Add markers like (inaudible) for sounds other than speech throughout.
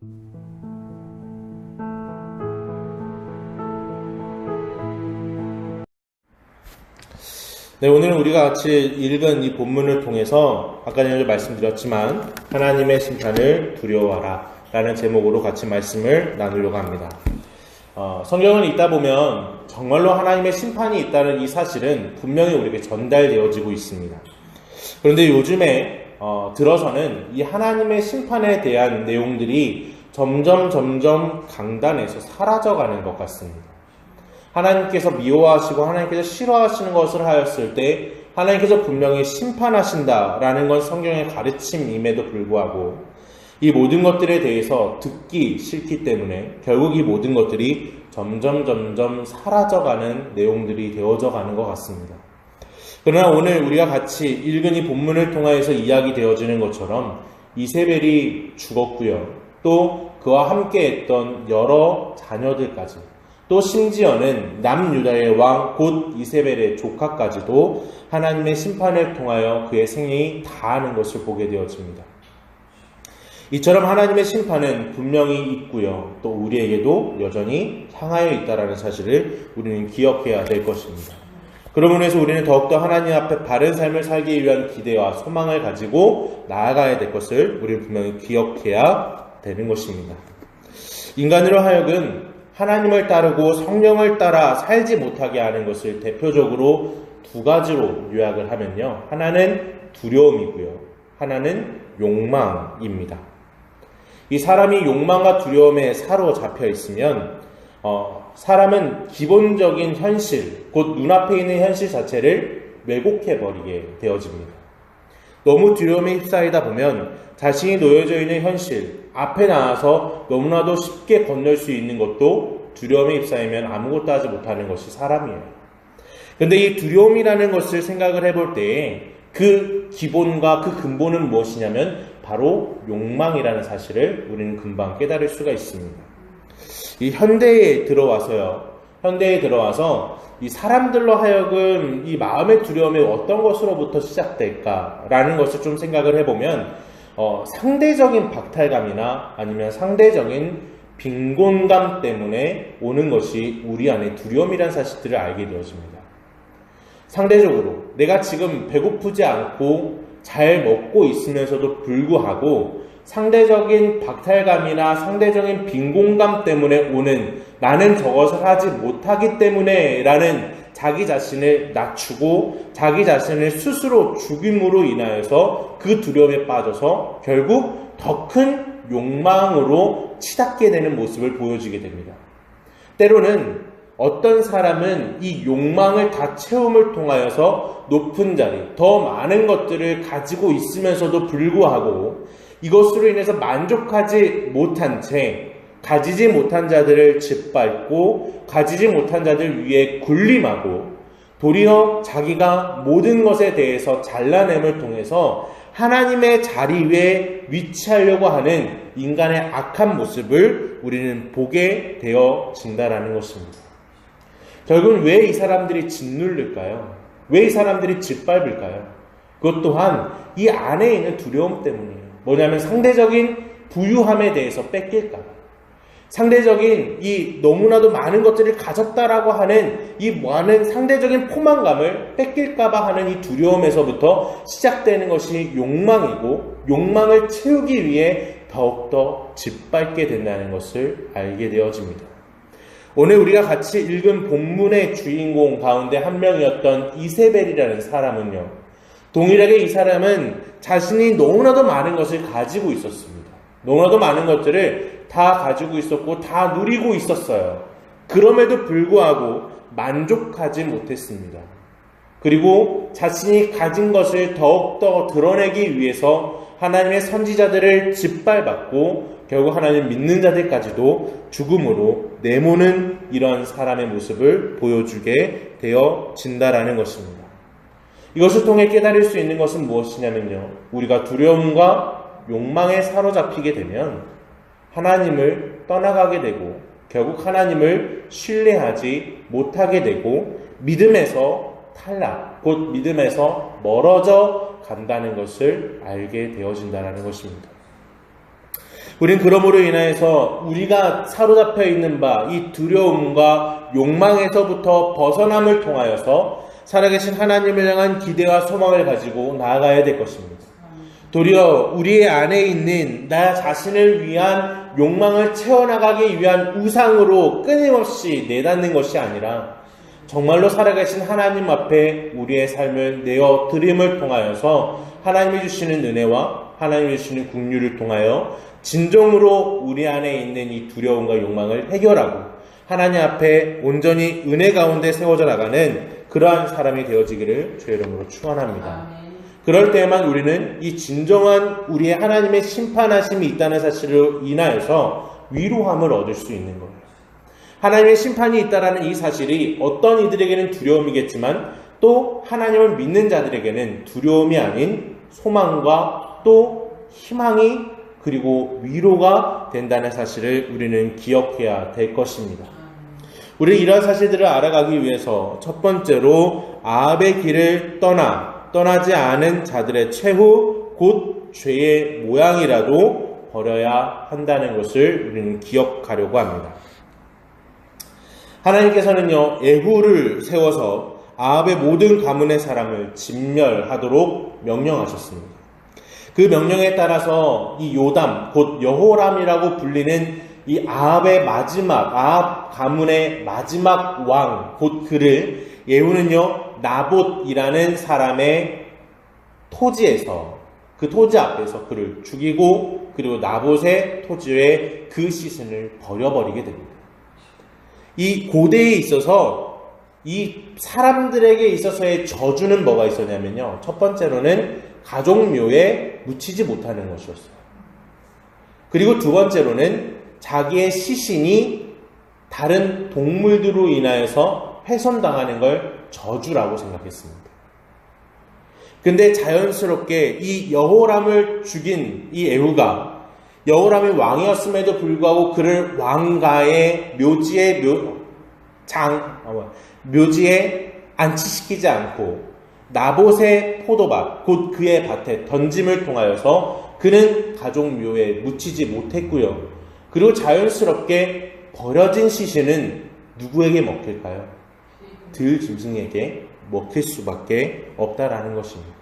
네, 오늘 우리가 같이 읽은 이 본문을 통해서 아까 전에 말씀드렸지만 하나님의 심판을 두려워하라 라는 제목으로 같이 말씀을 나누려고 합니다. 어, 성경을 읽다 보면 정말로 하나님의 심판이 있다는 이 사실은 분명히 우리에게 전달되어지고 있습니다. 그런데 요즘에 어, 들어서는 이 하나님의 심판에 대한 내용들이 점점 점점 강단에서 사라져가는 것 같습니다. 하나님께서 미워하시고 하나님께서 싫어하시는 것을 하였을 때 하나님께서 분명히 심판하신다라는 건 성경의 가르침임에도 불구하고 이 모든 것들에 대해서 듣기 싫기 때문에 결국 이 모든 것들이 점점 점점 사라져가는 내용들이 되어져 가는 것 같습니다. 그러나 오늘 우리가 같이 읽은 이 본문을 통하여서 이야기 되어지는 것처럼 이세벨이 죽었고요. 또 그와 함께 했던 여러 자녀들까지 또 심지어는 남유다의 왕 곧 이세벨의 조카까지도 하나님의 심판을 통하여 그의 생명이 다하는 것을 보게 되어집니다. 이처럼 하나님의 심판은 분명히 있고요. 또 우리에게도 여전히 향하여 있다라는 사실을 우리는 기억해야 될 것입니다. 그러므로 해서 우리는 더욱더 하나님 앞에 바른 삶을 살기 위한 기대와 소망을 가지고 나아가야 될 것을 우리는 분명히 기억해야 되는 것입니다. 인간으로 하여금 하나님을 따르고 성령을 따라 살지 못하게 하는 것을 대표적으로 두 가지로 요약을 하면요. 하나는 두려움이고요. 하나는 욕망입니다. 이 사람이 욕망과 두려움에 사로잡혀 있으면 어, 사람은 기본적인 현실, 곧 눈앞에 있는 현실 자체를 왜곡해 버리게 되어집니다. 너무 두려움에 휩싸이다 보면 자신이 놓여져 있는 현실, 앞에 나와서 너무나도 쉽게 건널 수 있는 것도 두려움에 휩싸이면 아무것도 하지 못하는 것이 사람이에요. 근데 이 두려움이라는 것을 생각을 해볼 때에 그 기본과 그 근본은 무엇이냐면 바로 욕망이라는 사실을 우리는 금방 깨달을 수가 있습니다. 이 현대에 들어와서요. 현대에 들어와서 이 사람들로 하여금 이 마음의 두려움이 어떤 것으로부터 시작될까라는 것을 좀 생각을 해보면 어, 상대적인 박탈감이나 아니면 상대적인 빈곤감 때문에 오는 것이 우리 안에 두려움이라는 사실들을 알게 되어집니다. 상대적으로 내가 지금 배고프지 않고 잘 먹고 있으면서도 불구하고 상대적인 박탈감이나 상대적인 빈곤감 때문에 오는 나는 저것을 하지 못하기 때문에 라는 자기 자신을 낮추고 자기 자신을 스스로 죽임으로 인하여서 그 두려움에 빠져서 결국 더 큰 욕망으로 치닫게 되는 모습을 보여주게 됩니다. 때로는 어떤 사람은 이 욕망을 다 채움을 통하여서 높은 자리, 더 많은 것들을 가지고 있으면서도 불구하고 이것으로 인해서 만족하지 못한 채 가지지 못한 자들을 짓밟고 가지지 못한 자들 위에 군림하고 도리어 자기가 모든 것에 대해서 잘라냄을 통해서 하나님의 자리 위에 위치하려고 하는 인간의 악한 모습을 우리는 보게 되어진다라는 것입니다. 결국은 왜 이 사람들이 짓눌릴까요? 왜 이 사람들이 짓밟을까요? 그것 또한 이 안에 있는 두려움 때문이에요. 뭐냐면 상대적인 부유함에 대해서 뺏길까봐. 상대적인 이 너무나도 많은 것들을 가졌다라고 하는 이 많은 상대적인 포만감을 뺏길까봐 하는 이 두려움에서부터 시작되는 것이 욕망이고 욕망을 채우기 위해 더욱더 짓밟게 된다는 것을 알게 되어집니다. 오늘 우리가 같이 읽은 본문의 주인공 가운데 한 명이었던 이세벨이라는 사람은요. 동일하게 이 사람은 자신이 너무나도 많은 것을 가지고 있었습니다. 너무나도 많은 것들을 다 가지고 있었고 다 누리고 있었어요. 그럼에도 불구하고 만족하지 못했습니다. 그리고 자신이 가진 것을 더욱더 드러내기 위해서 하나님의 선지자들을 짓밟았고 결국 하나님 믿는 자들까지도 죽음으로 내모는 이런 사람의 모습을 보여주게 되어진다라는 것입니다. 이것을 통해 깨달을 수 있는 것은 무엇이냐면요. 우리가 두려움과 욕망에 사로잡히게 되면 하나님을 떠나가게 되고 결국 하나님을 신뢰하지 못하게 되고 믿음에서 탈락, 곧 믿음에서 멀어져 간다는 것을 알게 되어진다는 것입니다. 우린 그러므로 인하여서 우리가 사로잡혀 있는 바 이 두려움과 욕망에서부터 벗어남을 통하여서 살아계신 하나님을 향한 기대와 소망을 가지고 나아가야 될 것입니다. 도리어 우리의 안에 있는 나 자신을 위한 욕망을 채워나가기 위한 우상으로 끊임없이 내닫는 것이 아니라 정말로 살아계신 하나님 앞에 우리의 삶을 내어 드림을 통하여서 하나님이 주시는 은혜와 하나님이 주시는 국류를 통하여 진정으로 우리 안에 있는 이 두려움과 욕망을 해결하고 하나님 앞에 온전히 은혜 가운데 세워져 나가는 그러한 사람이 되어지기를 주의 이름으로 축원합니다. 그럴 때에만 우리는 이 진정한 우리의 하나님의 심판하심이 있다는 사실을 인하여서 위로함을 얻을 수 있는 거예요. 하나님의 심판이 있다라는 이 사실이 어떤 이들에게는 두려움이겠지만 또 하나님을 믿는 자들에게는 두려움이 아닌 소망과 또 희망이 그리고 위로가 된다는 사실을 우리는 기억해야 될 것입니다. 우리 이러한 사실들을 알아가기 위해서 첫 번째로 아합의 길을 떠나 떠나지 않은 자들의 최후 곧 죄의 모양이라도 버려야 한다는 것을 우리는 기억하려고 합니다. 하나님께서는요 예후를 세워서 아합의 모든 가문의 사람을 진멸하도록 명령하셨습니다. 그 명령에 따라서 이 요담 곧 여호람이라고 불리는 이 아합의 마지막 아합 가문의 마지막 왕 곧 그를 예후는요 나봇이라는 사람의 토지에서 그 토지 앞에서 그를 죽이고 그리고 나봇의 토지에 그 시신을 버려버리게 됩니다. 이 고대에 있어서 이 사람들에게 있어서의 저주는 뭐가 있었냐면요. 첫 번째로는 가족묘에 묻히지 못하는 것이었어요. 그리고 두 번째로는 자기의 시신이 다른 동물들로 인하여서 훼손당하는 걸 저주라고 생각했습니다. 근데 자연스럽게 이 여호람을 죽인 이 에후가 여호람이 왕이었음에도 불구하고 그를 왕가의 묘지에 묘, 장, 아, 묘지에 안치시키지 않고 나봇의 포도밭, 곧 그의 밭에 던짐을 통하여서 그는 가족묘에 묻히지 못했고요. 그리고 자연스럽게 버려진 시신은 누구에게 먹힐까요? 들 짐승에게 먹힐 수밖에 없다라는 것입니다.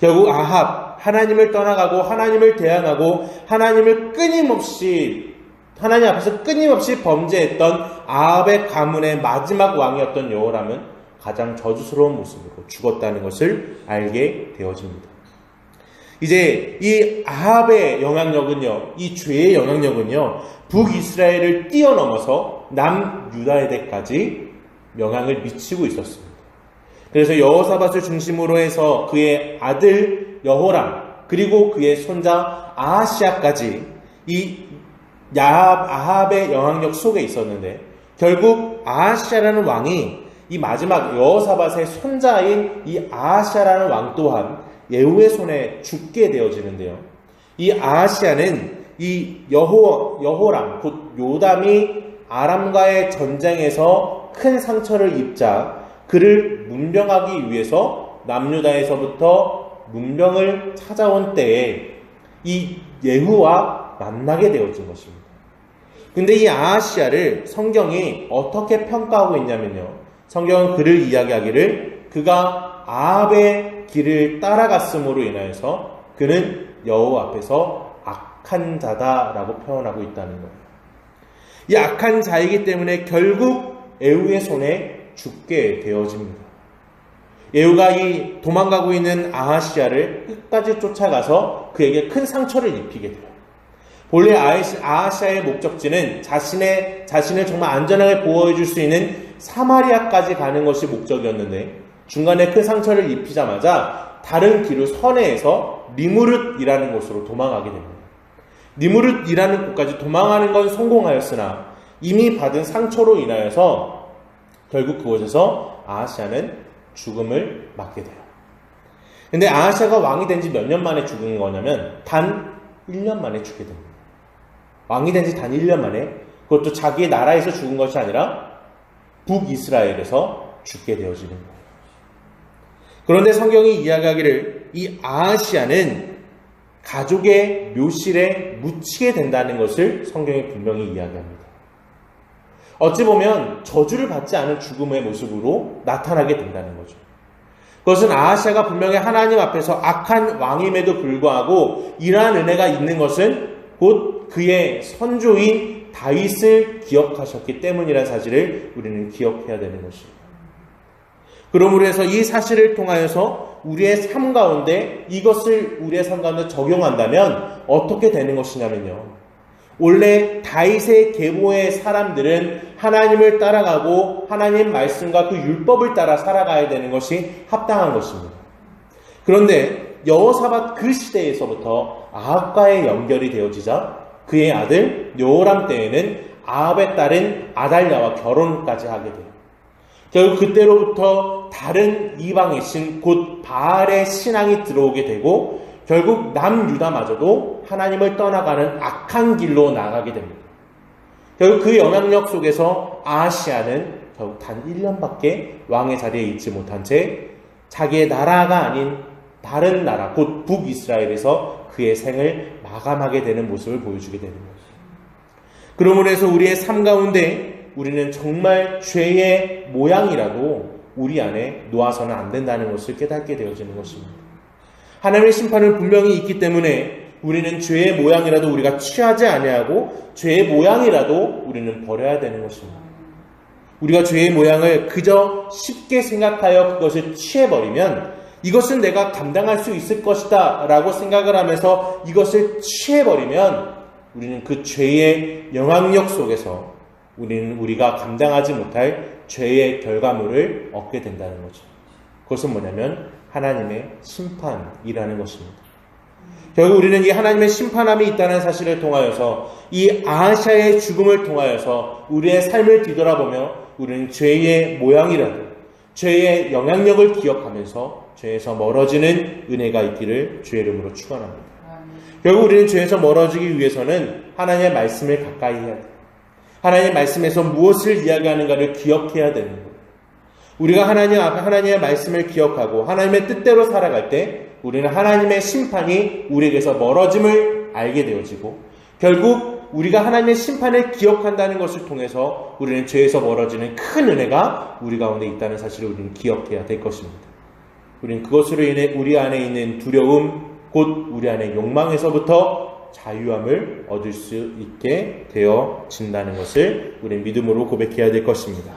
결국 아합 하나님을 떠나가고 하나님을 대항하고 하나님을 끊임없이 하나님 앞에서 끊임없이 범죄했던 아합의 가문의 마지막 왕이었던 여호람은 가장 저주스러운 모습으로 죽었다는 것을 알게 되어집니다. 이제 이 아합의 영향력은요, 이 죄의 영향력은요, 북이스라엘을 뛰어넘어서 남유다에대까지 영향을 미치고 있었습니다. 그래서 여호사밧을 중심으로 해서 그의 아들 여호람 그리고 그의 손자 아하시아까지 이 야합 아합의 영향력 속에 있었는데 결국 아하시아라는 왕이 이 마지막 여호사밧의 손자인 이 아하시아라는 왕 또한 예후의 손에 죽게 되어지는데요. 이 아하시아는 이 여호 여호람 곧 요담이 아람과의 전쟁에서 큰 상처를 입자 그를 문병하기 위해서 남유다에서부터 문병을 찾아온 때에 이 예후와 만나게 되어진 것입니다. 근데 이 아하시아를 성경이 어떻게 평가하고 있냐면요. 성경은 그를 이야기하기를 그가 아합의 길을 따라갔음으로 인하여서 그는 여호 앞에서 악한 자다라고 표현하고 있다는 거예요. 이 악한 자이기 때문에 결국 에우의 손에 죽게 되어집니다. 에우가 이 도망가고 있는 아하시아를 끝까지 쫓아가서 그에게 큰 상처를 입히게 돼요. 본래 아하시아의 목적지는 자신의 자신을 정말 안전하게 보호해 줄 수 있는 사마리아까지 가는 것이 목적이었는데 중간에 큰 상처를 입히자마자 다른 길을 선회해서 리무릇이라는 곳으로 도망가게 됩니다. 니무릇이라는 곳까지 도망하는 건 성공하였으나 이미 받은 상처로 인하여서 결국 그곳에서 아하시아는 죽음을 맞게 돼요. 근데 아하시아가 왕이 된 지 몇 년 만에 죽은 거냐면 단 1년 만에 죽게 됩니다. 왕이 된 지 단 1년 만에 그것도 자기의 나라에서 죽은 것이 아니라 북이스라엘에서 죽게 되어지는 거예요. 그런데 성경이 이야기하기를 이 아하시아는 가족의 묘실에 묻히게 된다는 것을 성경이 분명히 이야기합니다. 어찌 보면 저주를 받지 않은 죽음의 모습으로 나타나게 된다는 거죠. 그것은 아하시아가 분명히 하나님 앞에서 악한 왕임에도 불구하고 이러한 은혜가 있는 것은 곧 그의 선조인 다윗을 기억하셨기 때문이라는 사실을 우리는 기억해야 되는 것입니다. 그러므로 해서 이 사실을 통하여서 우리의 삶 가운데 이것을 우리의 삶 가운데 적용한다면 어떻게 되는 것이냐면요. 원래 다윗의 계보의 사람들은 하나님을 따라가고 하나님 말씀과 그 율법을 따라 살아가야 되는 것이 합당한 것입니다. 그런데 여호사밧 그 시대에서부터 아합과의 연결이 되어지자 그의 아들 요람 때에는 아합의 딸인 아달랴와 결혼까지 하게 돼요. 결국 그때로부터 다른 이방의 신, 곧 바알의 신앙이 들어오게 되고 결국 남유다마저도 하나님을 떠나가는 악한 길로 나가게 됩니다. 결국 그 영향력 속에서 아시아는 결국 단 1년밖에 왕의 자리에 있지 못한 채 자기의 나라가 아닌 다른 나라, 곧 북이스라엘에서 그의 생을 마감하게 되는 모습을 보여주게 되는 거죠. 그러므로 해서 우리의 삶 가운데 우리는 정말 죄의 모양이라도 우리 안에 놓아서는 안 된다는 것을 깨닫게 되어지는 것입니다. 하나님의 심판은 분명히 있기 때문에 우리는 죄의 모양이라도 우리가 취하지 아니하고 죄의 모양이라도 우리는 버려야 되는 것입니다. 우리가 죄의 모양을 그저 쉽게 생각하여 그것을 취해버리면 이것은 내가 감당할 수 있을 것이다 라고 생각을 하면서 이것을 취해버리면 우리는 그 죄의 영향력 속에서 우리는 우리가 감당하지 못할 죄의 결과물을 얻게 된다는 거죠. 그것은 뭐냐면 하나님의 심판이라는 것입니다. 결국 우리는 이 하나님의 심판함이 있다는 사실을 통하여서 이 아시아의 죽음을 통하여서 우리의 삶을 뒤돌아보며 우리는 죄의 모양이라도 죄의 영향력을 기억하면서 죄에서 멀어지는 은혜가 있기를 주의 이름으로 축원합니다. 결국 우리는 죄에서 멀어지기 위해서는 하나님의 말씀을 가까이 해야 돼요. 하나님의 말씀에서 무엇을 이야기하는가를 기억해야 되는 거예요. 우리가 하나님 앞에 하나님의 말씀을 기억하고 하나님의 뜻대로 살아갈 때 우리는 하나님의 심판이 우리에게서 멀어짐을 알게 되어지고 결국 우리가 하나님의 심판을 기억한다는 것을 통해서 우리는 죄에서 멀어지는 큰 은혜가 우리 가운데 있다는 사실을 우리는 기억해야 될 것입니다. 우리는 그것으로 인해 우리 안에 있는 두려움, 곧 우리 안에 욕망에서부터 자유함을 얻을 수 있게 되어진다는 것을 우리는 믿음으로 고백해야 될 것입니다.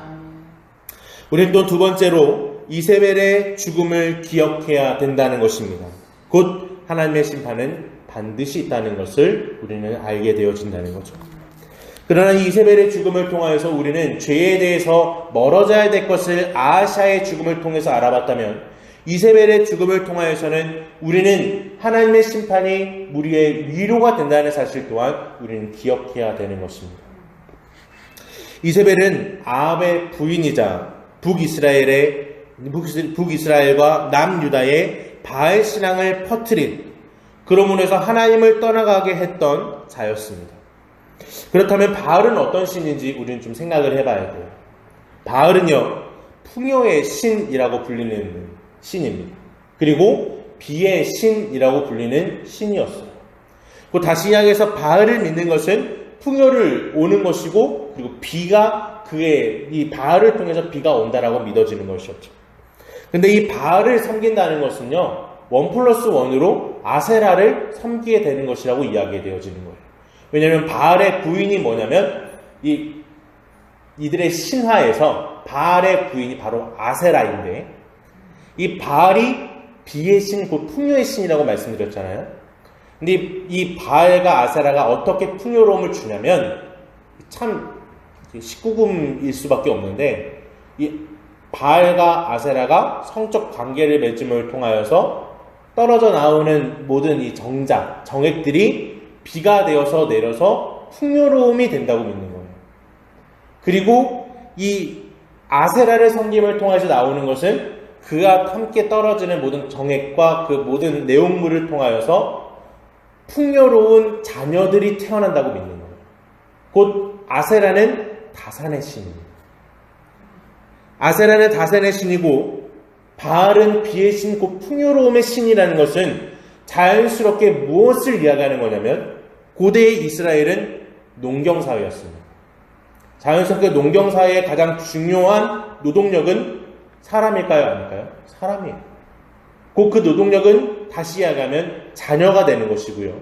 우리는 또 두 번째로 이세벨의 죽음을 기억해야 된다는 것입니다. 곧 하나님의 심판은 반드시 있다는 것을 우리는 알게 되어진다는 거죠. 그러나 이세벨의 죽음을 통하여서 우리는 죄에 대해서 멀어져야 될 것을 아샤의 죽음을 통해서 알아봤다면 이세벨의 죽음을 통하여서는 우리는 하나님의 심판이 우리의 위로가 된다는 사실 또한 우리는 기억해야 되는 것입니다. 이세벨은 아합의 부인이자 북이스라엘의 북이스라엘과 남유다의 바알 신앙을 퍼뜨린 그러므로 해서 하나님을 떠나가게 했던 자였습니다. 그렇다면 바알은 어떤 신인지 우리는 좀 생각을 해봐야 돼요. 바알은요 풍요의 신이라고 불리는 신입니다. 그리고 비의 신이라고 불리는 신이었어요. 그 다시 이야기해서 바알을 믿는 것은 풍요를 오는 것이고 그리고 비가 그의 이 바알을 통해서 비가 온다라고 믿어지는 것이었죠. 근데 이 바알을 섬긴다는 것은요, 원 플러스 원으로 아세라를 섬기게 되는 것이라고 이야기되어지는 거예요. 왜냐하면 바알의 부인이 뭐냐면 이 이들의 신화에서 바알의 부인이 바로 아세라인데 이 바알이 비의 신, 곧 풍요의 신이라고 말씀드렸잖아요. 근데 이 바알과 아세라가 어떻게 풍요로움을 주냐면 참 19금일 수밖에 없는데 이 바알과 아세라가 성적 관계를 맺음을 통하여서 떨어져 나오는 모든 이 정작, 정액들이 비가 되어서 내려서 풍요로움이 된다고 믿는 거예요. 그리고 이 아세라를 섬김을 통해서 나오는 것은 그와 함께 떨어지는 모든 정액과 그 모든 내용물을 통하여서 풍요로운 자녀들이 태어난다고 믿는 거예요. 곧 아세라는 다산의 신입니다. 아세라는 다산의 신이고 바알은 비의 신, 곧 풍요로움의 신이라는 것은 자연스럽게 무엇을 이야기하는 거냐면 고대의 이스라엘은 농경사회였습니다. 자연스럽게 농경사회의 가장 중요한 노동력은 사람일까요? 아닐까요? 사람이에요. 곧 그 노동력은 다시 이야기하면 자녀가 되는 것이고요.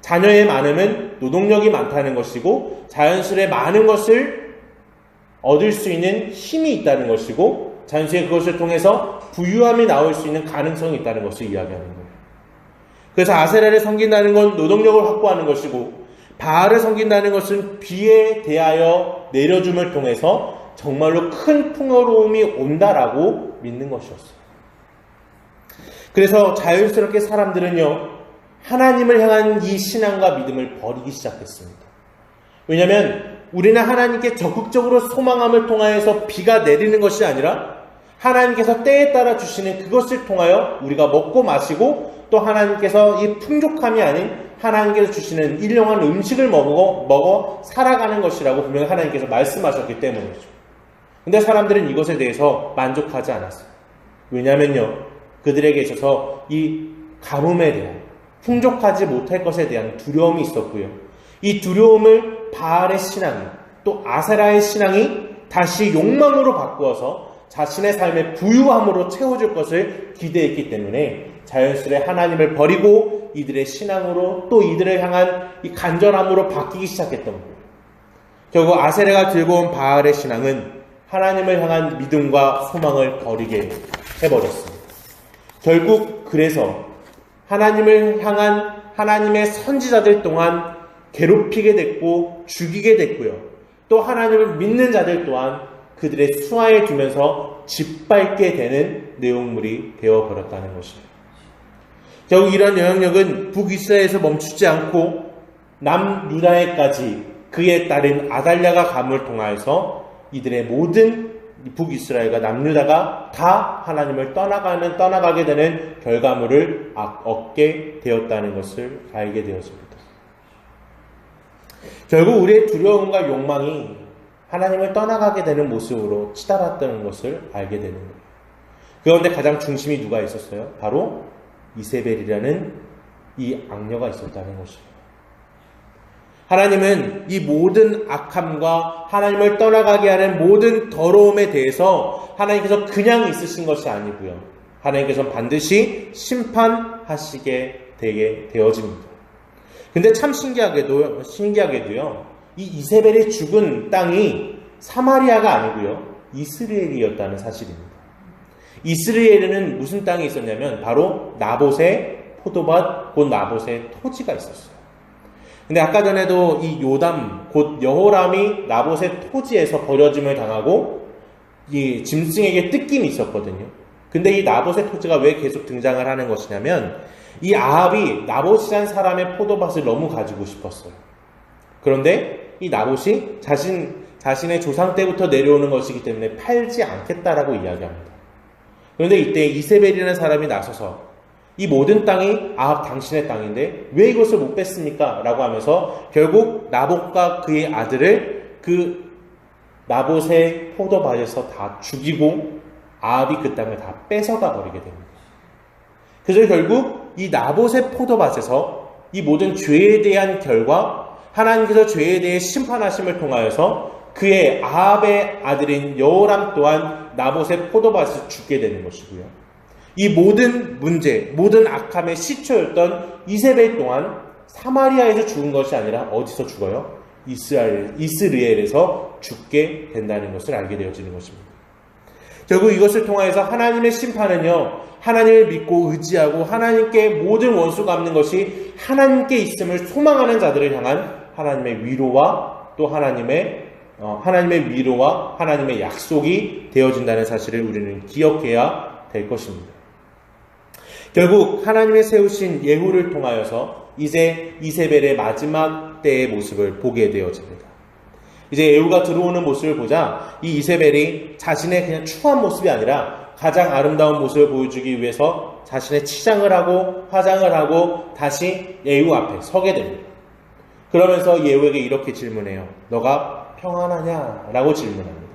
자녀의 많음은 노동력이 많다는 것이고 자연스레 많은 것을 얻을 수 있는 힘이 있다는 것이고 자연스레 그것을 통해서 부유함이 나올 수 있는 가능성이 있다는 것을 이야기하는 거예요. 그래서 아세라를 섬긴다는 건 노동력을 확보하는 것이고 바알을 섬긴다는 것은 비에 대하여 내려줌을 통해서 정말로 큰 풍요로움이 온다라고 믿는 것이었어요. 그래서 자연스럽게 사람들은요, 하나님을 향한 이 신앙과 믿음을 버리기 시작했습니다. 왜냐하면 우리는 하나님께 적극적으로 소망함을 통하여서 비가 내리는 것이 아니라 하나님께서 때에 따라 주시는 그것을 통하여 우리가 먹고 마시고 또 하나님께서 이 풍족함이 아닌 하나님께서 주시는 일용한 음식을 먹어, 먹어 살아가는 것이라고 분명히 하나님께서 말씀하셨기 때문이죠. 근데 사람들은 이것에 대해서 만족하지 않았어요. 왜냐면요. 그들에게 있어서 이 가뭄에 대한 풍족하지 못할 것에 대한 두려움이 있었고요. 이 두려움을 바알의 신앙이 또 아세라의 신앙이 다시 욕망으로 바꾸어서 자신의 삶의 부유함으로 채워줄 것을 기대했기 때문에 자연스레 하나님을 버리고 이들의 신앙으로 또 이들을 향한 이 간절함으로 바뀌기 시작했던 거예요. 결국 아세레가 들고 온 바알의 신앙은 하나님을 향한 믿음과 소망을 버리게 해버렸습니다. 결국 그래서 하나님을 향한 하나님의 선지자들 동안 괴롭히게 됐고 죽이게 됐고요. 또 하나님을 믿는 자들 또한 그들의 수하에 두면서 짓밟게 되는 내용물이 되어버렸다는 것입니다. 결국 이러한 영향력은 북이스라엘에서 멈추지 않고 남유다에까지 그의 딸인 아달랴가 감을 통하여서 이들의 모든 북이스라엘과 남유다가 다 하나님을 떠나가는 떠나가게 되는 결과물을 얻게 되었다는 것을 알게 되었습니다. 결국 우리의 두려움과 욕망이 하나님을 떠나가게 되는 모습으로 치달았다는 것을 알게 되는 거예요. 그 가운데 가장 중심이 누가 있었어요? 바로 이세벨이라는 이 악녀가 있었다는 것입니다. 하나님은 이 모든 악함과 하나님을 떠나가게 하는 모든 더러움에 대해서 하나님께서 그냥 있으신 것이 아니고요. 하나님께서 반드시 심판하시게 되게 되어집니다. 근데 참 신기하게도, 신기하게도요, 이 이세벨이 죽은 땅이 사마리아가 아니고요, 이스라엘이었다는 사실입니다. 이스라엘에는 무슨 땅이 있었냐면 바로 나봇의 포도밭, 곧 나봇의 토지가 있었어요. 근데 아까 전에도 이 요담, 곧 여호람이 나봇의 토지에서 버려짐을 당하고 이 짐승에게 뜯김이 있었거든요. 근데 이 나봇의 토지가 왜 계속 등장을 하는 것이냐면 이 아합이 나봇이란 사람의 포도밭을 너무 가지고 싶었어요. 그런데 이 나봇이 자신 자신의 조상 때부터 내려오는 것이기 때문에 팔지 않겠다라고 이야기합니다. 그런데 이때 이세벨이라는 사람이 나서서 이 모든 땅이 아 당신의 땅인데 왜 이것을 못 뺐습니까? 라고 하면서 결국 나봇과 그의 아들을 그 나봇의 포도밭에서 다 죽이고 아합이 그 땅을 다 뺏어가 버리게 됩니다. 그래서 결국 이 나봇의 포도밭에서 이 모든 죄에 대한 결과 하나님께서 죄에 대해 심판하심을 통하여서 그의 아합의 아들인 여호람 또한 나봇의 포도밭에서 죽게 되는 것이고요. 이 모든 문제, 모든 악함의 시초였던 이세벨 동안 사마리아에서 죽은 것이 아니라 어디서 죽어요? 이스라엘, 이스라엘에서 죽게 된다는 것을 알게 되어지는 것입니다. 결국 이것을 통하여서 하나님의 심판은요, 하나님을 믿고 의지하고 하나님께 모든 원수 갚는 것이 하나님께 있음을 소망하는 자들을 향한 하나님의 위로와 또 하나님의 어, 하나님의 위로와 하나님의 약속이 되어진다는 사실을 우리는 기억해야 될 것입니다. 결국 하나님의 세우신 예후를 통하여서 이제 이세벨의 마지막 때의 모습을 보게 되어집니다. 이제 예후가 들어오는 모습을 보자 이 이세벨이 자신의 그냥 추한 모습이 아니라 가장 아름다운 모습을 보여주기 위해서 자신의 치장을 하고 화장을 하고 다시 예후 앞에 서게 됩니다. 그러면서 예후에게 이렇게 질문해요. 너가 평안하냐? 라고 질문합니다.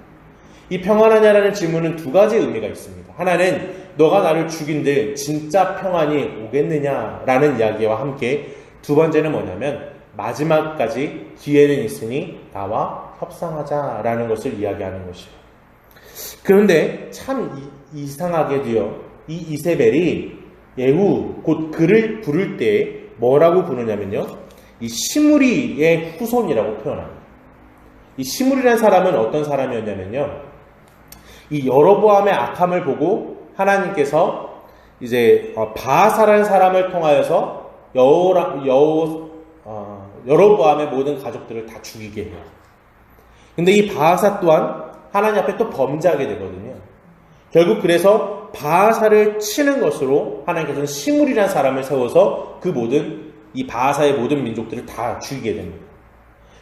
이 평안하냐라는 질문은 두 가지 의미가 있습니다. 하나는 너가 나를 죽인들 진짜 평안이 오겠느냐라는 이야기와 함께 두 번째는 뭐냐면 마지막까지 기회는 있으니 나와 협상하자라는 것을 이야기하는 것이에요. 그런데 참 이, 상하게도요. 이 이세벨이 예후 곧 그를 부를 때 뭐라고 부르냐면요. 이 시무리의 후손이라고 표현합니다. 이 시무리라는 사람은 어떤 사람이었냐면요. 이 여로보암의 악함을 보고 하나님께서 이제 어, 바사라는 사람을 통하여서 여호라, 여호, 어, 여로보암의 모든 가족들을 다 죽이게 해요. 근데 이 바하사 또한 하나님 앞에 또 범죄하게 되거든요. 결국 그래서 바하사를 치는 것으로 하나님께서는 시물이라는 사람을 세워서 그 모든 이 바하사의 모든 민족들을 다 죽이게 됩니다.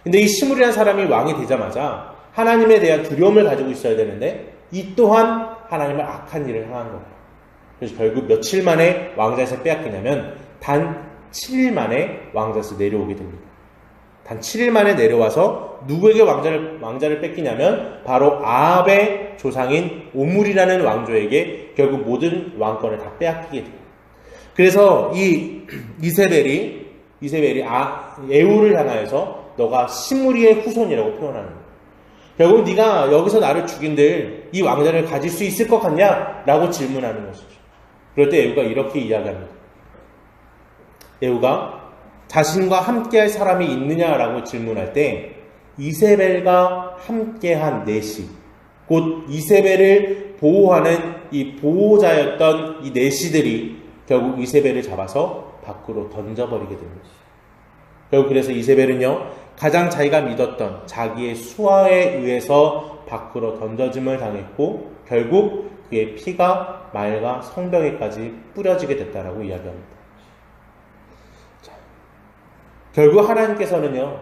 근데 이 시물이라는 사람이 왕이 되자마자 하나님에 대한 두려움을 가지고 있어야 되는데 이 또한 하나님을 악한 일을 향한 거예요. 그래서 결국 며칠 만에 왕자에서 빼앗기냐면 단 7일 만에 왕자에서 내려오게 됩니다. 단 7일 만에 내려와서 누구에게 왕자를, 왕자를 뺏기냐면 바로 아합의 조상인 오물이라는 왕조에게 결국 모든 왕권을 다 빼앗기게 돼요. 그래서 이 (clears throat) 이세벨이 이세벨이 아, 에우를 향하여서 너가 시무리의 후손이라고 표현하는 거예요. 결국 네가 여기서 나를 죽인들 이 왕자를 가질 수 있을 것 같냐? 라고 질문하는 것이죠. 그럴 때 에우가 이렇게 이야기합니다. 에우가 자신과 함께할 사람이 있느냐라고 질문할 때 이세벨과 함께한 넷이 곧 이세벨을 보호하는 이 보호자였던 이 넷이들이 결국 이세벨을 잡아서 밖으로 던져버리게 됩니다. 결국 그래서 이세벨은요 가장 자기가 믿었던 자기의 수하에 의해서 밖으로 던져짐을 당했고 결국 그의 피가 말과 성벽에까지 뿌려지게 됐다라고 이야기합니다. 결국 하나님께서는요,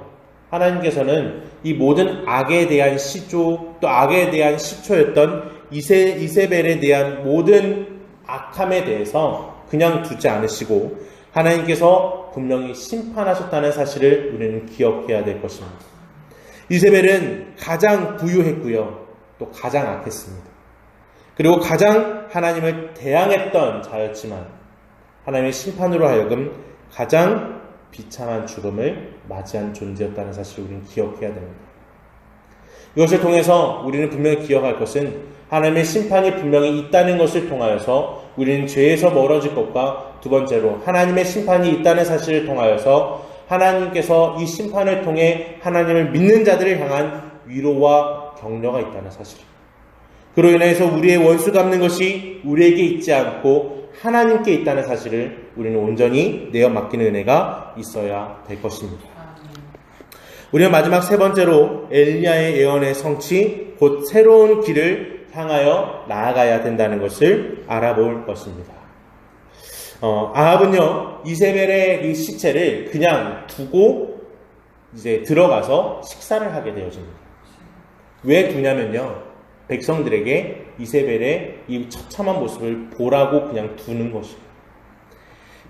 하나님께서는 이 모든 악에 대한 시조, 또 악에 대한 시초였던 이세, 이세벨에 대한 모든 악함에 대해서 그냥 두지 않으시고, 하나님께서 분명히 심판하셨다는 사실을 우리는 기억해야 될 것입니다. 이세벨은 가장 부유했고요. 또 가장 악했습니다. 그리고 가장 하나님을 대항했던 자였지만 하나님의 심판으로 하여금 가장 비참한 죽음을 맞이한 존재였다는 사실을 우리는 기억해야 됩니다. 이것을 통해서 우리는 분명히 기억할 것은 하나님의 심판이 분명히 있다는 것을 통하여서 우리는 죄에서 멀어질 것과 두 번째로 하나님의 심판이 있다는 사실을 통하여서 하나님께서 이 심판을 통해 하나님을 믿는 자들을 향한 위로와 격려가 있다는 사실. 그로 인해서 우리의 원수 갚는 것이 우리에게 있지 않고 하나님께 있다는 사실을 우리는 온전히 내어 맡기는 은혜가 있어야 될 것입니다. 우리는 마지막 세 번째로 엘리야의 예언의 성취, 곧 새로운 길을 향하여 나아가야 된다는 것을 알아볼 것입니다. 어, 아합은요, 이세벨의 이 시체를 그냥 두고 이제 들어가서 식사를 하게 되어집니다. 왜 두냐면요, 백성들에게 이세벨의 이 처참한 모습을 보라고 그냥 두는 것이에요.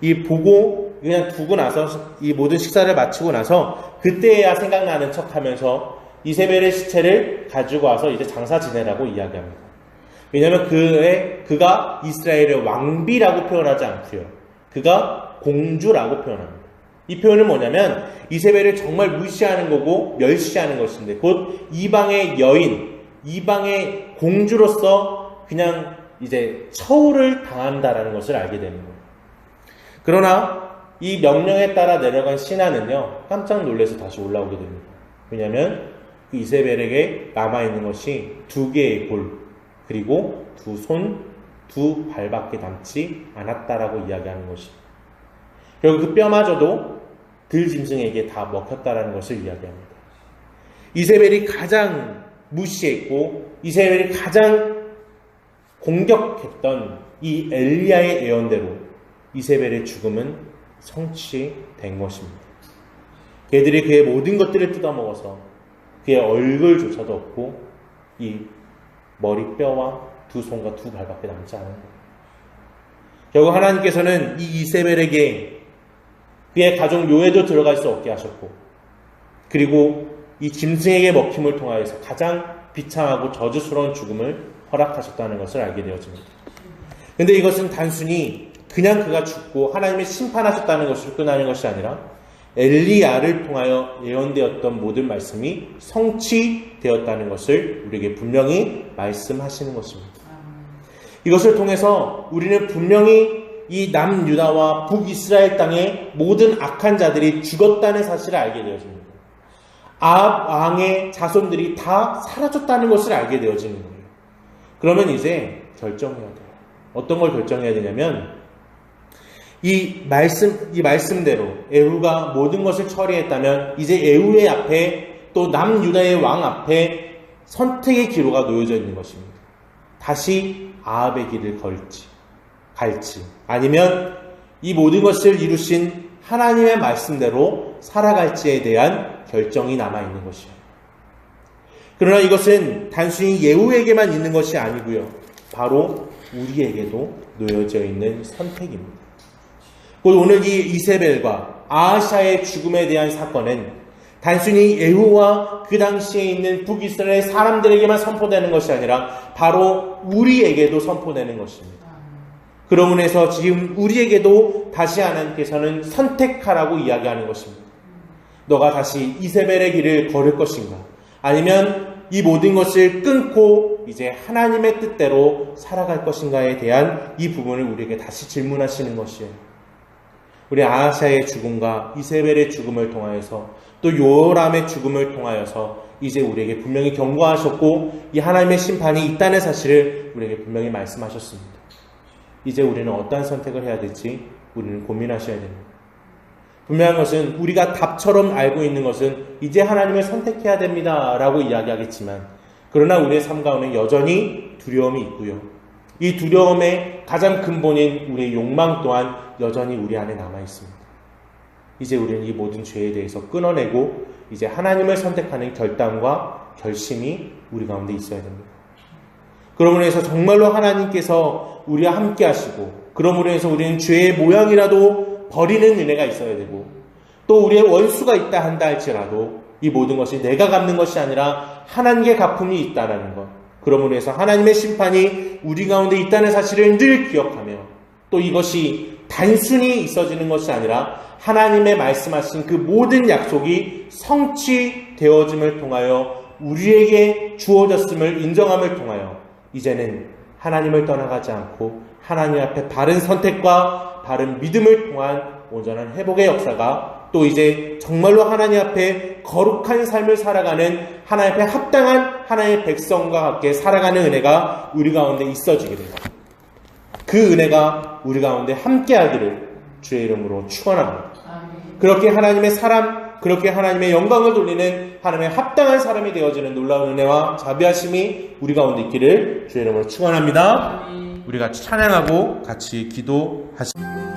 이 보고 그냥 두고 나서 이 모든 식사를 마치고 나서 그때야 생각나는 척 하면서 이세벨의 시체를 가지고 와서 이제 장사 지내라고 이야기합니다. 왜냐하면 그의 그가 이스라엘의 왕비라고 표현하지 않고요. 그가 공주라고 표현합니다. 이 표현은 뭐냐면 이세벨을 정말 무시하는 거고 멸시하는 것인데 곧 이방의 여인 이방의 공주로서 그냥 이제 처우를 당한다라는 것을 알게 되는 거예요. 그러나 이 명령에 따라 내려간 신하는요, 깜짝 놀래서 다시 올라오게 됩니다. 왜냐하면 그 이세벨에게 남아있는 것이 두 개의 골, 그리고 두 손, 두 발밖에 남지 않았다라고 이야기하는 것입니다. 결국 그 뼈마저도 들 짐승에게 다 먹혔다라는 것을 이야기합니다. 이세벨이 가장 무시했고 이스라엘이 가장 공격했던 이 엘리야의 예언대로 이세벨의 죽음은 성취된 것입니다. 그들이 그의 모든 것들을 뜯어먹어서 그의 얼굴조차도 없고 이 머리뼈와 두 손과 두 발밖에 남지 않은. 결국 하나님께서는 이 이세벨에게 그의 가족 묘에도 들어갈 수 없게 하셨고 그리고 이 짐승에게 먹힘을 통하여서 가장 비참하고 저주스러운 죽음을 허락하셨다는 것을 알게 되어집니다. 근데 이것은 단순히 그냥 그가 죽고 하나님의 심판하셨다는 것으로 끝나는 것이 아니라 엘리야를 통하여 예언되었던 모든 말씀이 성취되었다는 것을 우리에게 분명히 말씀하시는 것입니다. 이것을 통해서 우리는 분명히 이 남유다와 북이스라엘 땅의 모든 악한 자들이 죽었다는 사실을 알게 되어집니다. 아합 왕의 자손들이 다 사라졌다는 것을 알게 되어지는 거예요. 그러면 이제 결정해야 돼요. 어떤 걸 결정해야 되냐면 이 말씀 이 말씀대로 에후가 모든 것을 처리했다면 이제 에후의 앞에 또 남유다의 왕 앞에 선택의 기로가 놓여져 있는 것입니다. 다시 아합의 길을 걸지 갈지 아니면 이 모든 것을 이루신 하나님의 말씀대로 살아갈지에 대한 결정이 남아 있는 것이에요. 그러나 이것은 단순히 예후에게만 있는 것이 아니고요. 바로 우리에게도 놓여져 있는 선택입니다. 곧 오늘 이 이세벨과 아하샤의 죽음에 대한 사건은 단순히 예후와 그 당시에 있는 북이스라엘 사람들에게만 선포되는 것이 아니라 바로 우리에게도 선포되는 것입니다. 그러므로 해서 지금 우리에게도 다시 하나님께서는 선택하라고 이야기하는 것입니다. 너가 다시 이세벨의 길을 걸을 것인가? 아니면 이 모든 것을 끊고 이제 하나님의 뜻대로 살아갈 것인가에 대한 이 부분을 우리에게 다시 질문하시는 것이에요. 우리 아하샤의 죽음과 이세벨의 죽음을 통하여서 또 요람의 죽음을 통하여서 이제 우리에게 분명히 경고하셨고 이 하나님의 심판이 있다는 사실을 우리에게 분명히 말씀하셨습니다. 이제 우리는 어떠한 선택을 해야 될지 우리는 고민하셔야 됩니다. 분명한 것은 우리가 답처럼 알고 있는 것은 이제 하나님을 선택해야 됩니다. 라고 이야기하겠지만, 그러나 우리의 삶 가운데 여전히 두려움이 있고요. 이 두려움의 가장 근본인 우리의 욕망 또한 여전히 우리 안에 남아 있습니다. 이제 우리는 이 모든 죄에 대해서 끊어내고 이제 하나님을 선택하는 결단과 결심이 우리 가운데 있어야 됩니다. 그러므로 해서 정말로 하나님께서 우리와 함께 하시고 그러므로 해서 우리는 죄의 모양이라도 버리는 은혜가 있어야 되고 또 우리의 원수가 있다 한다 할지라도 이 모든 것이 내가 갚는 것이 아니라 하나님께 갚음이 있다라는 것. 그러므로 해서 하나님의 심판이 우리 가운데 있다는 사실을 늘 기억하며 또 이것이 단순히 있어지는 것이 아니라 하나님의 말씀하신 그 모든 약속이 성취되어짐을 통하여 우리에게 주어졌음을 인정함을 통하여 이제는 하나님을 떠나가지 않고 하나님 앞에 바른 선택과 바른 믿음을 통한 온전한 회복의 역사가 또 이제 정말로 하나님 앞에 거룩한 삶을 살아가는 하나님 앞에 합당한 하나님의 백성과 함께 살아가는 은혜가 우리 가운데 있어지게 됩니다. 그 은혜가 우리 가운데 함께하기를 주의 이름으로 축원합니다. 그렇게 하나님의 사람, 그렇게 하나님의 영광을 돌리는 하나님의 합당한 사람이 되어지는 놀라운 은혜와 자비하심이 우리 가운데 있기를 주의 이름으로 축원합니다. 우리 같이 찬양하고 같이 기도하십니다.